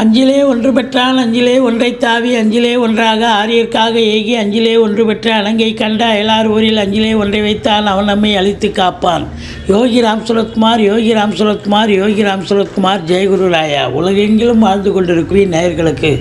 அஞ்சிலே ஒன்று பெற்றான் அஞ்சிலே ஒன்றை தாவி அஞ்சிலே ஒன்றாக ஆரியர்க்காக ஏகி அஞ்சிலே ஒன்று பெற்ற அலங்கை கண்ட அயலார் ஊரில் அஞ்சிலே ஒன்றை வைத்தான் அவன் நம்மை அழித்து காப்பான். யோகி ராம் சுரத்குமார் யோகி ராம் சுரத்குமார் யோகி ராம் சுரத்குமார் ஜெயகுரு ராயா. உலகெங்கிலும் வாழ்ந்து கொண்டிருக்கிறேன் நேயர்களுக்கு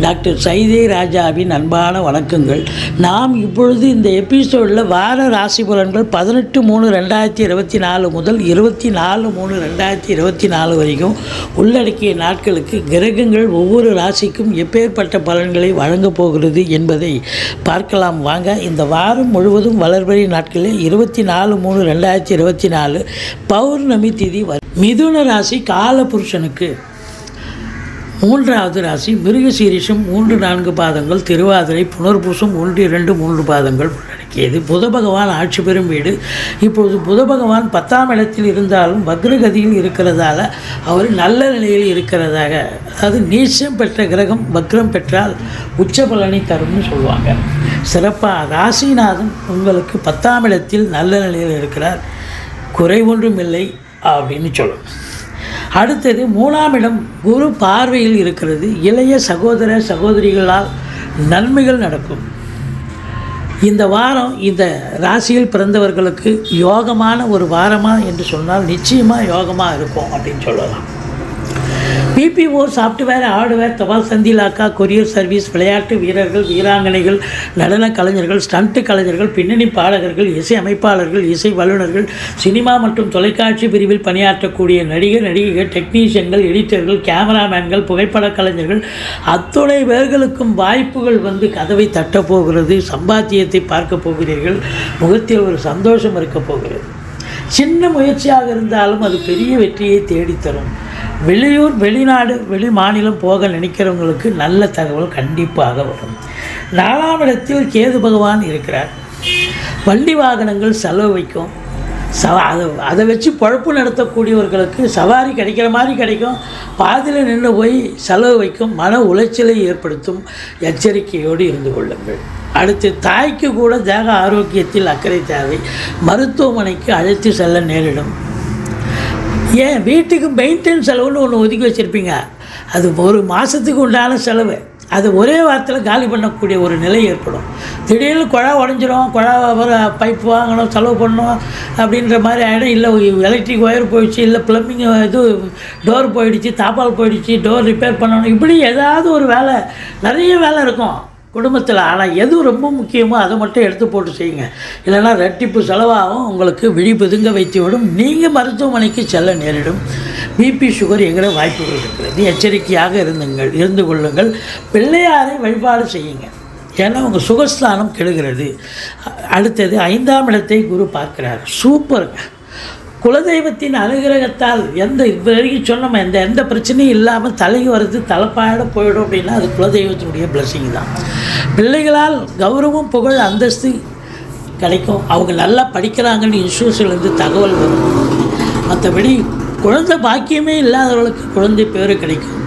டாக்டர் சைதே ராஜாவின் அன்பான வணக்கங்கள். நாம் இப்பொழுது இந்த எபிசோடில் வார ராசி பலன்கள் பதினெட்டு மூணு ரெண்டாயிரத்தி இருபத்தி நாலு முதல் இருபத்தி நாலு மூணு ரெண்டாயிரத்தி இருபத்தி நாலு வரைக்கும் உள்ளடக்கிய நாட்களுக்கு கிரகங்கள் ஒவ்வொரு ராசிக்கும் எப்பேற்பட்ட பலன்களை வழங்கப் போகிறது என்பதை பார்க்கலாம். வாங்க இந்த வாரம் முழுவதும் வளர்பறை நாட்களில் இருபத்தி நாலு மூணு ரெண்டாயிரத்தி இருபத்தி நாலு பௌர்ணமி திதி மிதுன ராசி காலபுருஷனுக்கு. மூன்றாவது ராசி மிருகசீரிஷம் மூன்று நான்கு பாதங்கள் திருவாதிரை புனர்பூசம் ஒன்று இரண்டு மூன்று பாதங்கள் உள்ளடக்கியது புத பகவான் ஆட்சி பெறும் வீடு. இப்பொழுது புத பகவான் பத்தாம் இடத்தில் இருந்தாலும் வக்ரகதியில் இருக்கிறதால அவர் நல்ல நிலையில் இருக்கிறதாக. அதாவது நீச்சம் பெற்ற கிரகம் வக்ரம் பெற்றால் உச்ச பலனை தரும்னு சொல்லுவாங்க. சிறப்பாக ராசிநாதன் உங்களுக்கு பத்தாம் இடத்தில் நல்ல நிலையில் இருக்கிறார். குறை ஒன்றும் இல்லை அப்படின்னு சொல்லணும் அடுத்தது மூணாம் இடம் குரு பார்வையில் இருக்கிறது. இளைய சகோதர சகோதரிகளால் நன்மைகள் நடக்கும். இந்த வாரம் இந்த ராசியில் பிறந்தவர்களுக்கு யோகமான ஒரு வாரமாக என்று சொன்னால் நிச்சயமாக யோகமாக இருக்கும் அப்படின்னு சொல்லலாம். பிபிஓ சாஃப்ட்வேர் ஹார்ட்வேர் தபால் சந்திலாக்கா கொரியர் சர்வீஸ் விளையாட்டு வீரர்கள் வீராங்கனைகள் நடன கலைஞர்கள் ஸ்டண்ட் கலைஞர்கள் பின்னணி பாடகர்கள் இசை அமைப்பாளர்கள் இசை வல்லுநர்கள் சினிமா மற்றும் தொலைக்காட்சி பிரிவில் பணியாற்றக்கூடிய நடிகர் நடிகைகள் டெக்னீஷியன்கள் எடிட்டர்கள் கேமராமேன்கள் புகைப்பட கலைஞர்கள் அத்துணை பேர்களுக்கும் வாய்ப்புகள் வந்து கதவை தட்டப் போகிறது சம்பாத்தியத்தை பார்க்க போகிறீர்கள் முகத்தில் ஒரு சந்தோஷம் இருக்கப் போகிறது. சின்ன முயற்சியாக இருந்தாலும் அது பெரிய வெற்றியை தேடித்தரும் வெளியூர் வெளிநாடு வெளி மாநிலம் போக நினைக்கிறவங்களுக்கு நல்ல தகவல் கண்டிப்பாக வரும். நாலாம் இடத்தில் கேது பகவான் இருக்கிறார். வண்டி வாகனங்கள் செலவு வைக்கும். சவா அதை அதை வச்சு பழப்பு நடத்தக்கூடியவர்களுக்கு சவாரி கிடைக்கிற மாதிரி கிடைக்கும். பாதியில் நின்று போய் செலவு வைக்கும். மன உளைச்சலை ஏற்படுத்தும். எச்சரிக்கையோடு இருந்து கொள்ளுங்கள். அடுத்து தாய்க்கு கூட தேக ஆரோக்கியத்தில் அக்கறை தேவை. மருத்துவமனைக்கு அழைத்து செல்ல நேரிடும். ஏன் வீட்டுக்கு மெயின்டெனன்ஸ் செலவுன்னு ஒன்று ஒதுக்கி வச்சுருப்பீங்க? அது ஒரு மாதத்துக்கு உண்டான செலவு. அது ஒரே வாரத்தில் காலி பண்ணக்கூடிய ஒரு நிலை ஏற்படும். திடீர்னு குழா உடஞ்சிரும் குழா பைப் வாங்கணும் செலவு பண்ணணும் அப்படின்ற மாதிரி ஆகிடும் இல்லை எலக்ட்ரிக் ஒயர் போயிடுச்சு இல்லை ப்ளம்பிங் இது டோர் போயிடுச்சு தாப்பால் போயிடுச்சு டோர் ரிப்பேர் பண்ணணும். இப்படி ஏதாவது ஒரு வேலை நிறைய வேலை இருக்கும். குடும்பத்தில் ஆனால் எது ரொம்ப முக்கியமோ அதை மட்டும் எடுத்து போட்டு செய்யுங்க. இல்லைன்னா ரெட்டிப்பு செலவாகவும் உங்களுக்கு விழி பிதுங்க வைத்து விடும். நீங்கள் மருத்துவமனைக்கு செல்ல நேரிடும். பிபி சுகர் எங்கிற வாய்ப்புகள் இருக்கிறது எச்சரிக்கையாக இருந்துங்கள் இருந்து கொள்ளுங்கள். பிள்ளையாரை வழிபாடு செய்யுங்க. ஏன்னா உங்கள் சுகஸ்தானம் கெடுகிறது. அடுத்தது ஐந்தாம் இடத்தை குரு பார்க்கிறார். சூப்பருங்க. குலதெய்வத்தின் அனுகிரகத்தால் எந்த இது வரைக்கும் சொன்னோம் எந்த எந்த பிரச்சனையும் இல்லாமல் தலைக்கு வர்றது தலைப்பாயிட போயிடும் அப்படின்னா அது குலதெய்வத்தினுடைய பிளஸிங் தான். பிள்ளைகளால் கௌரவம் புகழ் அந்தஸ்து கிடைக்கும். அவங்க நல்லா படிக்கிறாங்கன்னு இன்ஸ்டியூஷன்லேருந்து தகவல் வரும். மற்றபடி குழந்தை பாக்கியமே இல்லாதவர்களுக்கு குழந்தை பேர் கிடைக்கும்.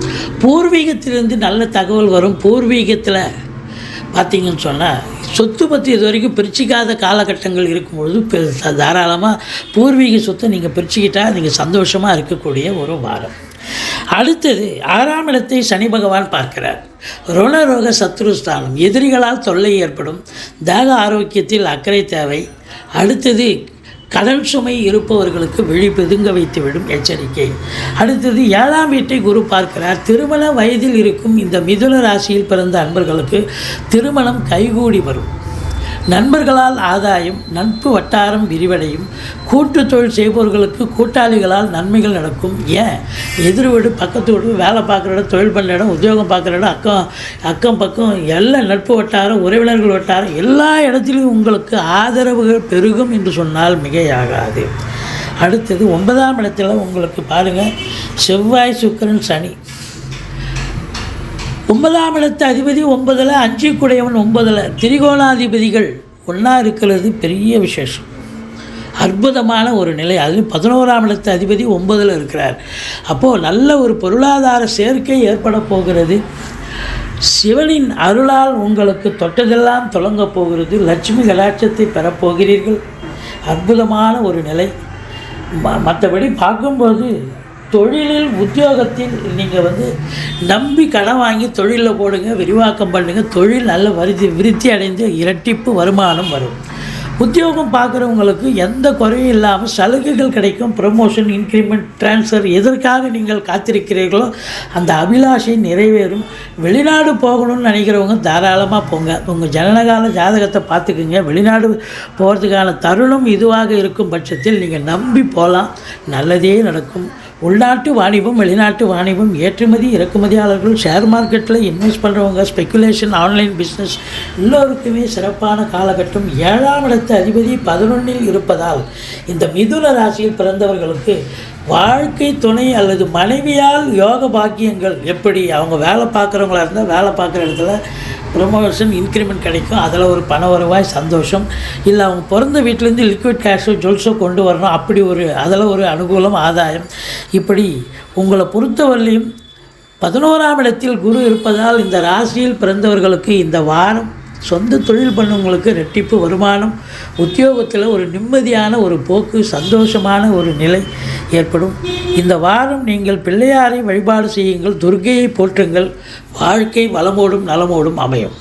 பூர்வீகத்திலிருந்து நல்ல தகவல் வரும். பூர்வீகத்தில் பார்த்தீங்கன்னு சொன்னால் சொத்து பற்றி இது வரைக்கும் பிரிச்சிக்காத காலகட்டங்கள் இருக்கும்பொழுது பெ- தாராளமாக பூர்வீக சொத்தை நீங்கள் பிரிச்சுக்கிட்டால் நீங்கள் சந்தோஷமாக இருக்கக்கூடிய ஒரு வாரம். அடுத்தது ஆறாம் இடத்தை சனி பகவான் பார்க்கிறார். ருணரோக சத்ருஸ்தானம் எதிரிகளால் தொல்லை ஏற்படும் தேக ஆரோக்கியத்தில் அக்கறை தேவை. அடுத்தது கடன் சுமை இருப்பவர்களுக்கு விழி பெதுங்க வைத்துவிடும் எச்சரிக்கை. அடுத்தது ஏழாம் வீட்டை குரு பார்க்கிறார். திருமண வயதில் இருக்கும் இந்த மிதுன ராசியில் பிறந்த அன்பர்களுக்கு திருமணம் கைகூடி வரும். நண்பர்களால் ஆதாயம் நட்பு வட்டாரம் விரிவடையும். கூட்டு தொழில் செய்பவர்களுக்கு கூட்டாளிகளால் நன்மைகள் நடக்கும். ஏன்? எதிர் வீடு பக்கத்து வீடு வேலை பார்க்குற இடம் தொழில் பண்ணுற இடம் உத்தியோகம் பார்க்குற இடம் அக்கம் அக்கம் பக்கம் எல்லா நட்பு வட்டாரம் உறவினர்கள் வட்டாரம் எல்லா இடத்திலும் உங்களுக்கு ஆதரவுகள் பெருகும் என்று சொன்னால் மிகையாகாது. அடுத்தது ஒன்பதாம் இடத்துல உங்களுக்கு பாருங்கள் செவ்வாய் சுக்கிரன் சனி. ஒன்பதாம் இடத்து அதிபதி ஒன்பதில் அஞ்சு குடையவன் ஒன்பதில். திரிகோணாதிபதிகள் ஒன்றா இருக்கிறது பெரிய விசேஷம். அற்புதமான ஒரு நிலை. அது பதினோராம் இடத்து அதிபதி ஒன்பதில் இருக்கிறார். அப்போது நல்ல ஒரு பொருளாதார சேர்க்கை ஏற்பட போகிறது. சிவனின் அருளால் உங்களுக்கு தொட்டதெல்லாம் தொடங்கப் போகிறது. லட்சுமி கலாட்சத்தை பெறப்போகிறீர்கள் அற்புதமான ஒரு நிலை. ம மற்றபடி பார்க்கும்போது தொழிலில் உத்தியோகத்தில் நீங்கள் வந்து நம்பி கடன் வாங்கி தொழிலில் போடுங்க விரிவாக்கம் பண்ணுங்கள் தொழில் நல்ல வருதி விருத்தி அடைந்து இரட்டிப்பு வருமானம் வரும். உத்தியோகம் பார்க்குறவங்களுக்கு எந்த குறையும் இல்லாமல் சலுகைகள் கிடைக்கும். ப்ரமோஷன் இன்க்ரிமெண்ட் ட்ரான்ஸ்ஃபர் எதற்காக நீங்கள் காத்திருக்கிறீர்களோ அந்த அபிலாஷை நிறைவேறும். வெளிநாடு போகணும்னு நினைக்கிறவங்க தாராளமாக போங்க. உங்கள் ஜனனகால ஜாதகத்தை பார்த்துக்குங்க. வெளிநாடு போகிறதுக்கான தருணம் இதுவாக இருக்கும் பட்சத்தில் நீங்கள் நம்பி போகலாம். நல்லதே நடக்கும். உள்நாட்டு வாணிபம் வெளிநாட்டு வாணிபம் ஏற்றுமதி இறக்குமதியாளர்கள் ஷேர் மார்க்கெட்டில் இன்வெஸ்ட் பண்ணுறவங்க ஸ்பெக்குலேஷன் ஆன்லைன் பிஸ்னஸ் எல்லோருக்குமே சிறப்பான காலகட்டம். ஏழாம் இடத்து அதிபதி பதினொன்றில் இருப்பதால் இந்த மிதுன ராசியில் பிறந்தவர்களுக்கு வாழ்க்கை துணை அல்லது மனைவியால் யோக பாக்கியங்கள் எப்படி? அவங்க வேலை பார்க்குறவங்களா இருந்தால் வேலை பார்க்குற இடத்துல ப்ரொமோஷன் இன்க்ரிமெண்ட் கிடைக்கும். அதில் ஒரு பண வருவாய் சந்தோஷம். இல்லை அவங்க பிறந்த வீட்டிலேருந்து லிக்விட் கேஷோ ஜுவல்ஸோ கொண்டு வரணும். அப்படி ஒரு அதில் ஒரு அனுகூலம் ஆதாயம். இப்படி உங்களை பொறுத்தவரையிலையும் பதினோராம் இடத்தில் குரு இருப்பதால் இந்த ராசியில் பிறந்தவர்களுக்கு இந்த வாரம் சொந்த தொழில் பண்ணவங்களுக்கு ரெட்டிப்பு வருமானம் உத்தியோகத்தில் ஒரு நிம்மதியான ஒரு போக்கு சந்தோஷமான ஒரு நிலை ஏற்படும். இந்த வாரம் நீங்கள் பிள்ளையாரை வழிபாடு செய்யுங்கள் துர்கையை போற்றுங்கள். வாழ்க்கை வளமோடும் நலமோடும் அமையும்.